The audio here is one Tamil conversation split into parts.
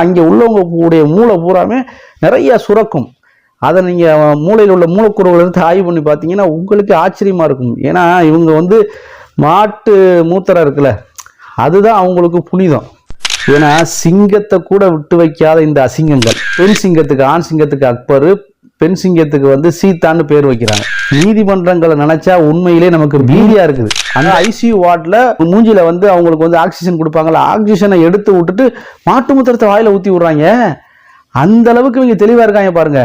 அங்கே உள்ளவங்க கூடிய மூளை பூராமே நிறைய சுரக்கும். அதை நீங்கள் மூளையில் உள்ள மூலக்கூறுகள் எடுத்து ஆய்வு பண்ணி பார்த்தீங்கன்னா உங்களுக்கு ஆச்சரியமாக இருக்கும். ஏன்னா இவங்க வந்து மாட்டு மூத்தரை இருக்குல்ல அதுதான் அவங்களுக்கு புனிதம். ஏன்னா சிங்கத்தை கூட விட்டு வைக்காத இந்த அசிங்கங்கள் பெண் சிங்கத்துக்கு ஆண் சிங்கத்துக்கு அக்பர் பெண் சிங்கத்துக்கு வந்து சீத்தான்னு பேர் வைக்கிறாங்க. நீதிமன்றங்களை நினைச்சா உண்மையிலே நமக்கு பீதியா இருக்குது. அந்த ஐசியூ வார்டில் மூஞ்சில வந்து அவங்களுக்கு வந்து ஆக்சிஜன் கொடுப்பாங்கல்ல ஆக்சிஜனை எடுத்து விட்டுட்டு மாட்டு மூத்திரத்தை வாயில ஊத்தி விடுறாங்க. அந்த அளவுக்கு இவங்க தெளிவா இருக்காங்க பாருங்க.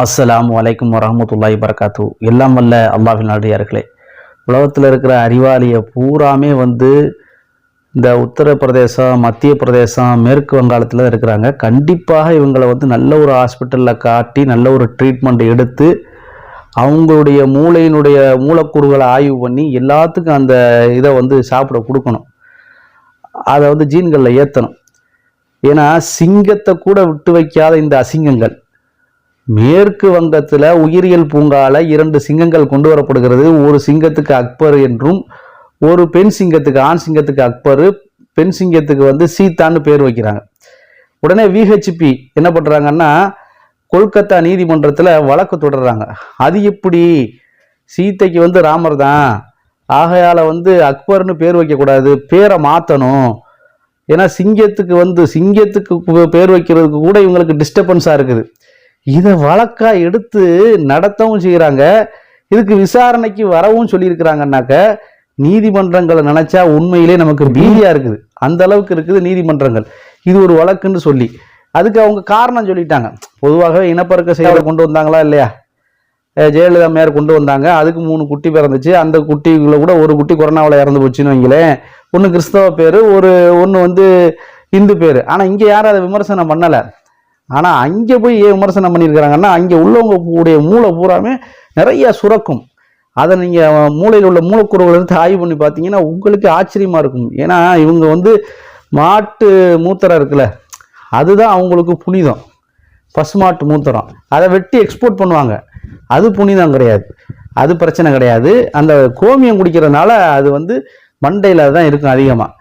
அஸ்ஸலாமு வலைக்கம் வரமத்துல்லாய் பரகாத்து எல்லாம் வல்ல அல்லாஹின் நாடியார்களே உலகத்தில் இருக்கிற அறிவாளியை பூராமே வந்து இந்த உத்தரப்பிரதேசம் மத்திய பிரதேசம் மேற்கு வங்காளத்தில் இருக்கிறாங்க. கண்டிப்பாக இவங்களை வந்து நல்ல ஒரு ஹாஸ்பிட்டலில் காட்டி நல்ல ஒரு ட்ரீட்மெண்ட் எடுத்து அவங்களுடைய மூளையினுடைய மூலக்கூறுகளை ஆய்வு பண்ணி எல்லாத்துக்கும் அந்த இதை வந்து சாப்பிட கொடுக்கணும். அதை வந்து ஜீன்களில் ஏற்றணும் ஏன்னா சிங்கத்தை கூட விட்டு வைக்காத இந்த அசிங்கங்கள். மேற்கு வங்கத்தில் உயிரியல் பூங்காவில் இரண்டு சிங்கங்கள் கொண்டு வரப்படுகிறது. ஒரு சிங்கத்துக்கு அக்பர் என்றும் ஒரு பெண் சிங்கத்துக்கு ஆண் சிங்கத்துக்கு அக்பர் பெண் சிங்கத்துக்கு வந்து சீத்தான்னு பேர் வைக்கிறாங்க. உடனே விஹெச்பி என்ன பண்ணுறாங்கன்னா கொல்கத்தா நீதிமன்றத்தில் வழக்கு தொடர்றாங்க. அது எப்படி? சீத்தைக்கு வந்து ராமர் தான். ஆகையால் வந்து அக்பர்னு பேர் வைக்கக்கூடாது பேரை மாத்தணும். ஏன்னா சிங்கத்துக்கு வந்து சிங்கத்துக்கு பேர் வைக்கிறதுக்கு கூட இவங்களுக்கு டிஸ்டர்பன்ஸாக இருக்குது. இதை வழக்கா எடுத்து நடத்தவும் செய்கிறாங்க இதுக்கு விசாரணைக்கு வரவும் சொல்லியிருக்கிறாங்கன்னாக்க நீதிமன்றங்களை நினைச்சா உண்மையிலே நமக்கு பீதியா இருக்குது. அந்த அளவுக்கு இருக்குது நீதிமன்றங்கள். இது ஒரு வழக்குன்னு சொல்லி. அதுக்கு அவங்க காரணம் சொல்லிட்டாங்க. பொதுவாகவே இனப்பெருக்க செயலை கொண்டு வந்தாங்களா இல்லையா? ஜெயலலிதா மேயர் கொண்டு வந்தாங்க. அதுக்கு மூணு குட்டி பிறந்துச்சு. அந்த குட்டிகளை கூட ஒரு குட்டி கொரோனாவில் இறந்து போச்சுன்னு வைங்களேன். ஒன்று கிறிஸ்தவ பேர் ஒரு ஒன்று வந்து இந்து பேர். ஆனால் இங்கே யாரும் அதை விமர்சனம் பண்ணலை. ஆனால் அங்கே போய் ஏன் விமர்சனம் பண்ணியிருக்கிறாங்கன்னா அங்கே உள்ளவங்க உடைய மூளை பூராமே நிறைய சுரக்கும். அதை நீங்கள் மூளையில் உள்ள மூலக்கூறுகள் எடுத்து ஆய்வு பண்ணி பார்த்தீங்கன்னா உங்களுக்கு ஆச்சரியமாக இருக்கும். ஏன்னா இவங்க வந்து மாட்டு மூத்தரம் இருக்குல்ல அதுதான் அவங்களுக்கு புனிதம். பசுமாட்டு மூத்தரம். அதை வெட்டி எக்ஸ்போர்ட் பண்ணுவாங்க. அது புனிதம் கிடையாது. அது பிரச்சனை கிடையாது. அந்த கோமியம் குடிக்கிறதுனால அது வந்து மண்டையில் தான் இருக்கும் அதிகமாக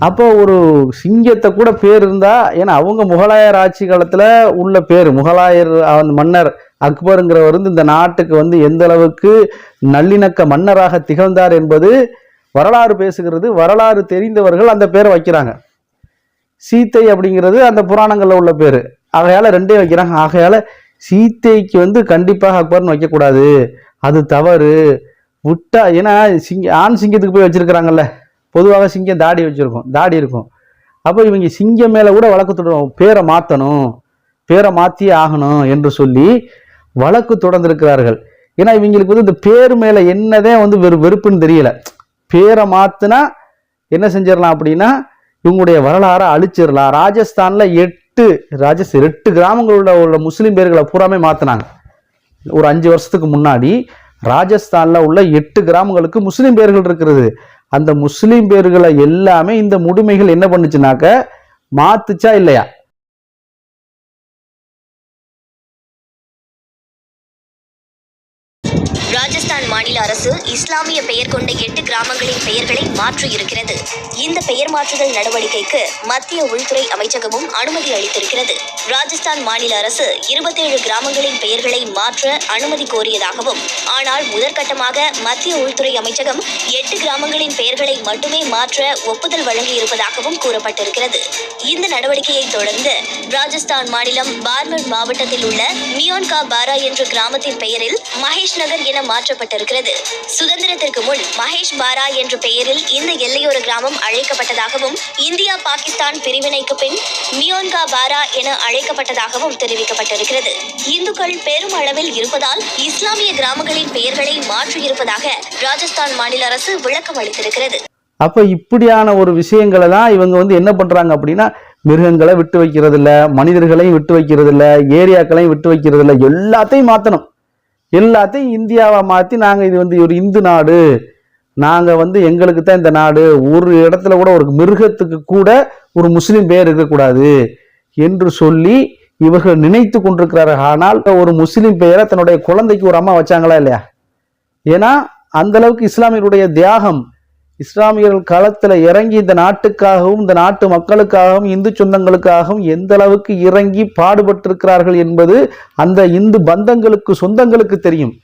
அப்போ ஒரு சிங்கத்தை கூட பேர் இருந்தா ஏன்னா அவங்க முகலாயர் ஆட்சி காலத்துல உள்ள பேர் முகலாயர் அந்த மன்னர் அக்பருங்கிறவர் வந்து இந்த நாட்டுக்கு வந்து எந்த அளவுக்கு நல்லிணக்க மன்னராக திகழ்ந்தார் என்பது வரலாறு பேசுகிறது. வரலாறு தெரிந்தவர்கள் அந்த பேரை வைக்கிறாங்க. சீத்தை அப்படிங்கிறது அந்த புராணங்களில் உள்ள பேர். ஆகையால ரெண்டே வைக்கிறாங்க. ஆகையால சீத்தைக்கு வந்து கண்டிப்பாக அக்பர்னு வைக்கக்கூடாது. அது தவறு. விட்டா ஏன்னா சிங்க ஆண் சிங்கத்துக்கு போய் வச்சிருக்கிறாங்கல்ல. பொதுவாக சிங்கம் தாடி வச்சுருக்கும் தாடி இருக்கும். அப்போ இவங்க சிங்கம் மேலே கூட வழக்கு தொடரும் பேரை மாற்றணும் பேரை மாற்றியே ஆகணும் என்று சொல்லி வழக்கு தொடர்ந்திருக்கிறார்கள். ஏன்னா இவங்களுக்கு வந்து இந்த பேர் மேலே என்னதே வந்து வெறு வெறுப்புன்னு தெரியல. பேரை மாற்றினா என்ன செஞ்சிடலாம் அப்படின்னா இவங்களுடைய வரலாறை அழிச்சிடலாம். ராஜஸ்தானில் எட்டு ராஜஸ் எட்டு கிராமங்களில் உள்ள முஸ்லீம் பேர்களை பூராமே மாற்றினாங்க ஒரு அஞ்சு வருஷத்துக்கு முன்னாடி ராஜஸ்தானில் உள்ள எட்டு கிராமங்களுக்கு முஸ்லீம் பேர்கள் இருக்கிறது. அந்த முஸ்லீம் பேர்களை எல்லாமே இந்த முடுமைகள் என்ன பண்ணுச்சுனாக்க மாத்துச்சா இல்லையா? ராஜஸ்தான் மாநில அரசு இஸ்லாமிய பெயர் கொண்ட எட்டு கிராமங்களின் பெயர்களை மாற்றியிருக்கிறது. இந்த பெயர் மாற்றுதல் நடவடிக்கைக்கு மத்திய உள்துறை அமைச்சகமும் அனுமதி அளித்திருக்கிறது. ராஜஸ்தான் மாநில அரசு இருபத்தேழு கிராமங்களின் பெயர்களை மாற்ற அனுமதி கோரியதாகவும் ஆனால் முதற்கட்டமாக மத்திய உள்துறை அமைச்சகம் எட்டு கிராமங்களின் பெயர்களை மட்டுமே மாற்ற ஒப்புதல் வழங்கியிருப்பதாகவும் கூறப்பட்டிருக்கிறது. இந்த நடவடிக்கையை தொடர்ந்து ராஜஸ்தான் மாநிலம் பார்மர் மாவட்டத்தில் உள்ள மியோன்கா பாரா என்ற கிராமத்தின் பெயரில் மகேஷ் நகர் என மாற்றப்பட்டிருக்கிறது. சுதந்திரத்திற்கு முன் மகேஷ் பாரா என்ற பெயரில் இந்த எல்லையோர கிராமம் அழைக்கப்பட்டதாகவும் இந்தியா பாகிஸ்தான் பிரிவினைக்கு பின் மியோன்கா பாரா என அழைக்கப்பட்டதாகவும் தெரிவிக்கப்பட்டிருக்கிறது. இந்துக்கள் பெரும் அளவில் இருப்பதால் இஸ்லாமிய கிராமங்களின் பெயர்களை மாற்றியிருப்பதாக ராஜஸ்தான் மாநில அரசு விளக்கம் அளித்திருக்கிறது. அப்ப இப்படியான ஒரு விஷயங்களை தான் இவங்க வந்து என்ன பண்றாங்க அப்படின்னா மிருகங்களை விட்டு வைக்கிறது இல்ல மனிதர்களையும் விட்டு வைக்கிறது இல்ல ஏரியாக்களையும் விட்டு வைக்கிறது இல்ல எல்லாத்தையும் மாத்தணும். எல்லாத்தையும் இந்தியாவை மாற்றி நாங்கள் இது வந்து ஒரு இந்து நாடு. நாங்கள் வந்து எங்களுக்கு தான் இந்த நாடு. ஒரு இடத்துல கூட ஒரு மிருகத்துக்கு கூட ஒரு முஸ்லீம் பேர் இருக்கக்கூடாது என்று சொல்லி இவர்கள் நினைத்து கொண்டிருக்கிறார்கள். ஆனால் ஒரு முஸ்லீம் பெயரை தன்னுடைய குழந்தைக்கு ஒரு அம்மா வச்சாங்களா இல்லையா? ஏன்னா அந்த அளவுக்கு இஸ்லாமியருடைய தியாகம் இஸ்லாமியர்கள் களத்தில் இறங்கி இந்த நாட்டுக்காகவும் இந்த நாட்டு மக்களுக்காகவும் இந்து சொந்தங்களுக்காகவும் எந்த அளவுக்கு இறங்கி பாடுபட்டிருக்கிறார்கள் என்பது அந்த இந்து பந்தங்களுக்கு சொந்தங்களுக்கு தெரியும்.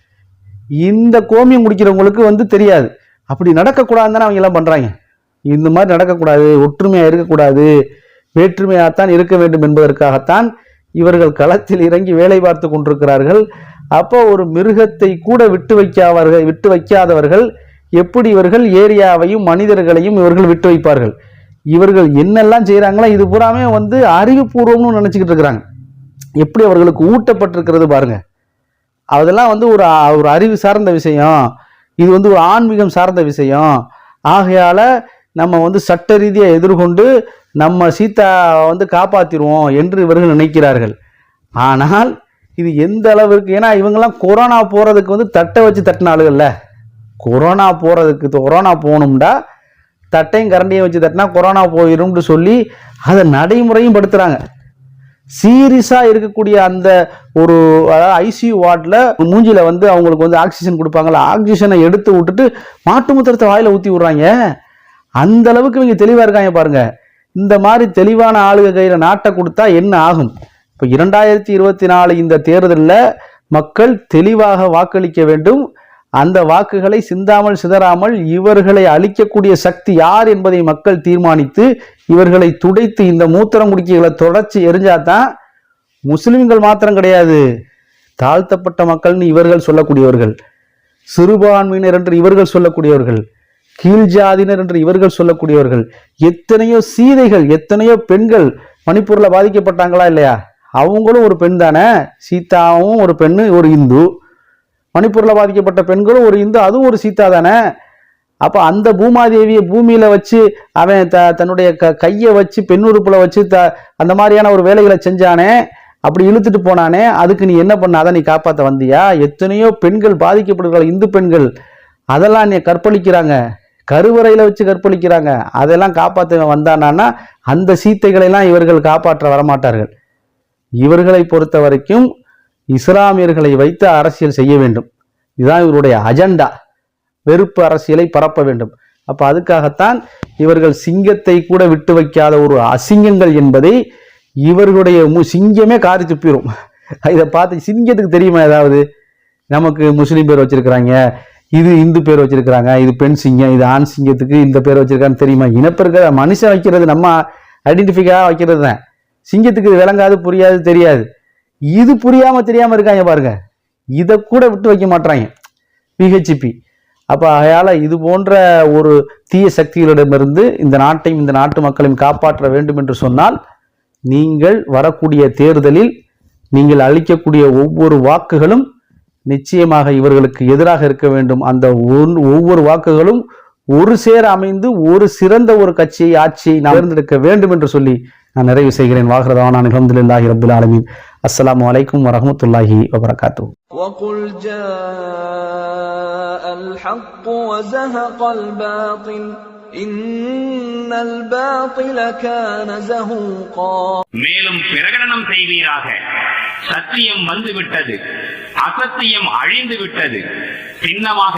இந்த கோமியம் குடிக்கிறவங்களுக்கு வந்து தெரியாது. அப்படி நடக்கக்கூடாதுன்னு அவங்க எல்லாம் பண்ணுறாங்க இந்த மாதிரி நடக்கக்கூடாது ஒற்றுமையாக இருக்கக்கூடாது வேற்றுமையாகத்தான் இருக்க வேண்டும் என்பதற்காகத்தான் இவர்கள் களத்தில் இறங்கி வேலை பார்த்து கொண்டிருக்கிறார்கள். அப்போ ஒரு மிருகத்தை கூட விட்டு வைக்காதவர்கள் விட்டு வைக்காதவர்கள் எப்படி இவர்கள் ஏரியாவையும் மனிதர்களையும் இவர்கள் விட்டு வைப்பார்கள்? இவர்கள் என்னெல்லாம் செய்கிறாங்களோ இது பூராமே வந்து அறிவுபூர்வம்னு நினச்சிக்கிட்டு இருக்கிறாங்க. எப்படி அவர்களுக்கு ஊட்டப்பட்டிருக்கிறது பாருங்க. அதெல்லாம் வந்து ஒரு ஒரு அறிவு சார்ந்த விஷயம். இது வந்து ஒரு ஆன்மீகம் சார்ந்த விஷயம். ஆகையால் நம்ம வந்து சட்ட ரீதியாக எதிர்கொண்டு நம்ம சீதா வந்து காப்பாற்றிடுவோம் என்று இவர்கள் நினைக்கிறார்கள். ஆனால் இது எந்த அளவிற்கு ஏன்னா இவங்கெல்லாம் கொரோனா போகிறதுக்கு வந்து தட்டை வச்சு தட்டின ஆளுகள்ல. கொரோனா போகிறதுக்கு கொரோனா போகணும்டா. தட்டையும் கரண்டியும் வச்சு தட்டினா கொரோனா போயிடும்னு சொல்லி அதை நடைமுறையும் படுத்துகிறாங்க சீரியஸாக இருக்கக்கூடிய அந்த ஒரு அதாவது ஐசியூ வார்டில் மூஞ்சியில் வந்து அவங்களுக்கு வந்து ஆக்சிஜன் கொடுப்பாங்களா ஆக்சிஜனை எடுத்து விட்டுட்டு மாட்டு முத்திரத்தை வாயில் ஊற்றி விட்றாங்க. அந்த அளவுக்கு இவங்க தெளிவாக இருக்காங்க பாருங்க. இந்த மாதிரி தெளிவான ஆளுக கையில் நாட்டை கொடுத்தா என்ன ஆகும்? இப்போ இரண்டாயிரத்தி இருபத்தி நாலு இந்த தேர்தலில் மக்கள் தெளிவாக வாக்களிக்க வேண்டும். அந்த வாக்குகளை சிந்தாமல் சிதறாமல் இவர்களை அழிக்கக்கூடிய சக்தி யார் என்பதை மக்கள் தீர்மானித்து இவர்களை துடைத்து இந்த மூத்திரம் குடிக்கைகளை தொடர்ச்சி எரிஞ்சாதான் முஸ்லிம்கள் மாத்திரம் கிடையாது. தாழ்த்தப்பட்ட மக்கள்னு இவர்கள் சொல்லக்கூடியவர்கள் சிறுபான்மையினர் என்று இவர்கள் சொல்லக்கூடியவர்கள் கீழ்ஜாதியினர் என்று இவர்கள் சொல்லக்கூடியவர்கள் எத்தனையோ சீதைகள் எத்தனையோ பெண்கள் மணிப்பூரில் பாதிக்கப்பட்டாங்களா இல்லையா? அவங்களும் ஒரு பெண் தானே. சீதாவும் ஒரு பெண்ணு ஒரு இந்து. மணிப்பூரில் பாதிக்கப்பட்ட பெண்களும் ஒரு இந்து அதுவும் ஒரு சீதா தானே? அப்போ அந்த பூமாதேவியை பூமியில் வச்சு அவன் த தன்னுடைய க கையை வச்சு பெண் உறுப்பில் வச்சு த அந்த மாதிரியான ஒரு வேலைகளை செஞ்சானே அப்படி இழுத்துட்டு போனானே அதுக்கு நீ என்ன பண்ண? அதை நீ காப்பாற்ற வந்தியா? எத்தனையோ பெண்கள் பாதிக்கப்படுகிற இந்து பெண்கள். அதெல்லாம் நீ கற்பழிக்கிறாங்க. கருவறையில் வச்சு கற்பழிக்கிறாங்க. அதெல்லாம் காப்பாற்ற வந்தானா அந்த சீத்தைகளை எல்லாம் இவர்கள் காப்பாற்ற வரமாட்டார்கள். இவர்களை பொறுத்த வரைக்கும் இஸ்லாமியர்களை வைத்து அரசியல் செய்ய வேண்டும். இதுதான் இவருடைய அஜெண்டா. வெறுப்பு அரசியலை பரப்ப வேண்டும். அப்போ அதுக்காகத்தான் இவர்கள் சிங்கத்தை கூட விட்டு வைக்காத ஒரு அசிங்கங்கள் என்பதை இவர்களுடைய மு- சிங்கமே காரி துப்பிடும் இதை பார்த்து சிங்கத்துக்கு தெரியுமா ஏதாவது? நமக்கு முஸ்லீம் பேர் வச்சிருக்கிறாங்க இது இந்து பேர் வச்சிருக்கிறாங்க இது பெண் சிங்கம் இது ஆண் சிங்கத்துக்கு இந்த பேர் வச்சிருக்கான்னு தெரியுமா? இனப்பெருக்க மனுஷன் வைக்கிறது நம்ம ஐடென்டிஃபிக்காக வைக்கிறது தான் சிங்கத்துக்கு விளங்காது புரியாது தெரியாது. இது புரியாம தெரியாம இருக்காங்க பாருங்க. இதை கூட விட்டு வைக்க மாட்றாங்க. பிஹெச்பி அப்ப அயால இது போன்ற ஒரு தீய சக்திகளிடமிருந்து இந்த நாட்டையும் இந்த நாட்டு மக்களையும் காப்பாற்ற வேண்டும் என்று சொன்னால் நீங்கள் வரக்கூடிய தேர்தலில் நீங்கள் அளிக்கக்கூடிய ஒவ்வொரு வாக்குகளும் நிச்சயமாக இவர்களுக்கு எதிராக இருக்க வேண்டும். அந்த ஒவ்வொரு வாக்குகளும் ஒரு சேர அமைந்து ஒரு சிறந்த ஒரு கட்சியை ஆட்சியை நாம் தேர்ந்தெடுக்க வேண்டும் என்று சொல்லி நான் நிறைவு செய்கிறேன் வாகிறதான அலமதுல்லாஹி ரபுல் ஆலமீன் அஸ்ஸலாமு அலைக்கும் வரஹ்மத்துல்லாஹி வபரகாத்து وقل جاء الحق وزهق الباطل إن الباطل كان زهوقا மேலும் பிரகடனம் செய்வீராக சத்தியம் வந்துவிட்டது அசத்தியம் அழிந்து விட்டது சின்னமாக